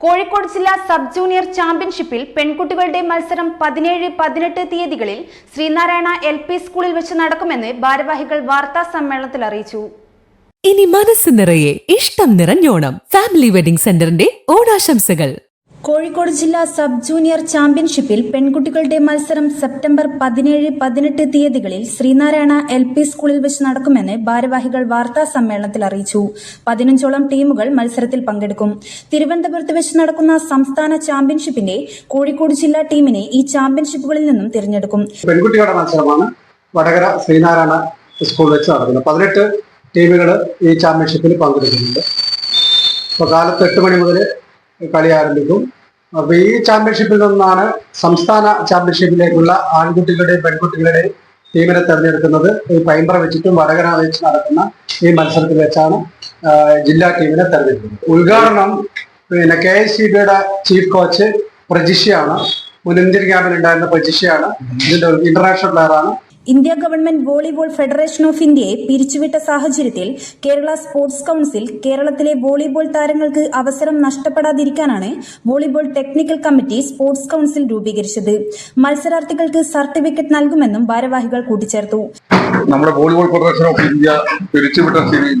കോഴിക്കോട് ജില്ലാ sub junior ചാമ്പ്യൻഷിപ്പിൽ പെൺകുട്ടികളുടെ മത്സരം പതിനേഴ് പതിനെട്ട് തീയതികളിൽ ശ്രീനാരായണ എൽ പി സ്കൂളിൽ വെച്ച് നടക്കുമെന്ന് ഭാരവാഹികൾ വാർത്താ സമ്മേളനത്തിൽ അറിയിച്ചു. ഇനി മനസ്സ് നിറയെ ഇഷ്ടം നിറഞ്ഞോണം ഫാമിലി വെഡിംഗ് സെന്ററിന്റെ ഓണാശംസകൾ. കോഴിക്കോട് ജില്ലാ സബ് ജൂനിയർ ചാമ്പ്യൻഷിപ്പിൽ പെൺകുട്ടികളുടെ മത്സരം സെപ്റ്റംബർ പതിനേഴ് പതിനെട്ട് തീയതികളിൽ ശ്രീനാരായണ എൽ പി സ്കൂളിൽ വെച്ച് നടക്കുമെന്ന് ഭാരവാഹികൾ വാർത്താ സമ്മേളനത്തിൽ അറിയിച്ചു. പതിനഞ്ചോളം ടീമുകൾ മത്സരത്തിൽ പങ്കെടുക്കും. തിരുവനന്തപുരത്ത് വെച്ച് നടക്കുന്ന സംസ്ഥാന ചാമ്പ്യൻഷിപ്പിന്റെ കോഴിക്കോട് ജില്ലാ ടീമിനെ ഈ ചാമ്പ്യൻഷിപ്പുകളിൽ നിന്നും തിരഞ്ഞെടുക്കും. പെൺകുട്ടികളുടെ മത്സരമാണ് വടകര ശ്രീനാരായണ സ്കൂളിൽ വെച്ച് നടക്കുന്നത്. പതിനെട്ട് ടീമുകൾ ഈ ചാമ്പ്യൻഷിപ്പിൽ പങ്കെടുക്കുന്നുണ്ട്. മണി മുതൽ കളി ആരംഭിക്കും. അപ്പൊ ഈ ചാമ്പ്യൻഷിപ്പിൽ നിന്നാണ് സംസ്ഥാന ചാമ്പ്യൻഷിപ്പിലേക്കുള്ള ആൺകുട്ടികളുടെയും പെൺകുട്ടികളുടെയും ടീമിനെ തെരഞ്ഞെടുക്കുന്നത്. ഈ പൈമ്പറ വെച്ചിട്ടും വടകര വെച്ച് നടക്കുന്ന ഈ മത്സരത്തിൽ വെച്ചാണ് ജില്ലാ ടീമിനെ തെരഞ്ഞെടുക്കുന്നത്. ഉദ്ഘാടനം പിന്നെ കെ എസ് സി ബിയുടെ ചീഫ് കോച്ച് പ്രജിഷയാണ്. മുൻ ഇന്ത്യൻ ക്യാമ്പിൽ ഉണ്ടായിരുന്ന പ്രജിഷയാണ്. ഇതിന്റെ ഇന്റർനാഷണൽ പ്ലെയറാണ് India government volleyball federation of ഇന്ത്യയെ പിരിച്ചുവിട്ട സാഹചര്യത്തിൽ കേരള സ്പോർട്സ് കൌൺസിൽ കേരളത്തിലെ വോളിബോൾ താരങ്ങൾക്ക് അവസരം നഷ്ടപ്പെടാതിരിക്കാനാണ് volleyball technical committee sports council രൂപീകരിച്ചത്. മത്സരാർത്ഥികൾക്ക് സർട്ടിഫിക്കറ്റ് നൽകുമെന്നും ഭാരവാഹികൾ കൂട്ടിച്ചേർത്തു. നമ്മുടെ വോളിബോൾ ഫെഡറേഷൻ ഓഫ് ഇന്ത്യ പിരിച്ചുവിട്ട സ്ഥിതിയിൽ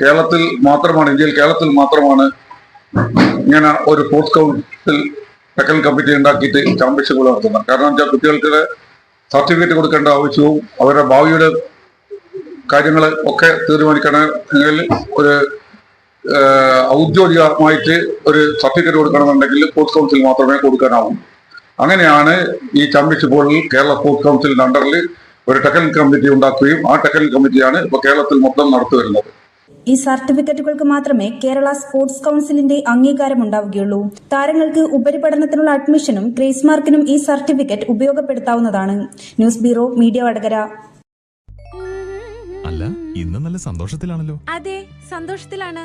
കേരളത്തിൽ മാത്രമാണ് ഇന്ത്യയിൽ കേരളത്തിൽ മാത്രമാണ് ഇങ്ങനെ ഒരു സ്പോർട്സ് കൗൺസിൽ ടെക്നിക്കൽ കമ്മിറ്റി ഉണ്ടാക്കിയിട്ട് ചാമ്പ്യൻഷിപ്പുകൾ നടത്തുന്നത്. കാരണം വെച്ചാൽ കുട്ടികൾക്ക് സർട്ടിഫിക്കറ്റ് കൊടുക്കേണ്ട ആവശ്യവും അവരുടെ ഭാവിയുടെ കാര്യങ്ങൾ ഒക്കെ തീരുമാനിക്കണമെങ്കിൽ ഒരു ഔദ്യോഗികമായിട്ട് ഒരു സർട്ടിഫിക്കറ്റ് കൊടുക്കണമെന്നുണ്ടെങ്കിൽ സ്പോർട്സ് കൗൺസിൽ മാത്രമേ കൊടുക്കാനാവൂ. അങ്ങനെയാണ് ഈ ചാമ്പ്യൻഷിപ്പുകളിൽ കേരള സ്പോർട്സ് കൗൺസിലിന്റെ അണ്ടറിൽ ഒരു ടെക്നിക്കൽ കമ്മിറ്റി ഉണ്ടാക്കുകയും ആ ടെക്നിക്കൽ കമ്മിറ്റിയാണ് ഇപ്പോൾ കേരളത്തിൽ മൊത്തം നടത്തി വരുന്നത്. ഈ സർട്ടിഫിക്കറ്റുകൾക്ക് മാത്രമേ കേരള സ്പോർട്സ് കൌൺസിലിന്റെ അംഗീകാരം ഉണ്ടാവുകയുള്ളൂ താരങ്ങൾക്ക് ഉപരിപഠനത്തിനുള്ള അഡ്മിഷനും ഗ്രേസ് മാർക്കിനും ഈ certificate ഉപയോഗപ്പെടുത്താവുന്നതാണ്. News bureau media Vadakara. അല്ല ഇന്ന് നല്ല സന്തോഷത്തിലാണല്ലോ. അതെ സന്തോഷത്തിലാണ്.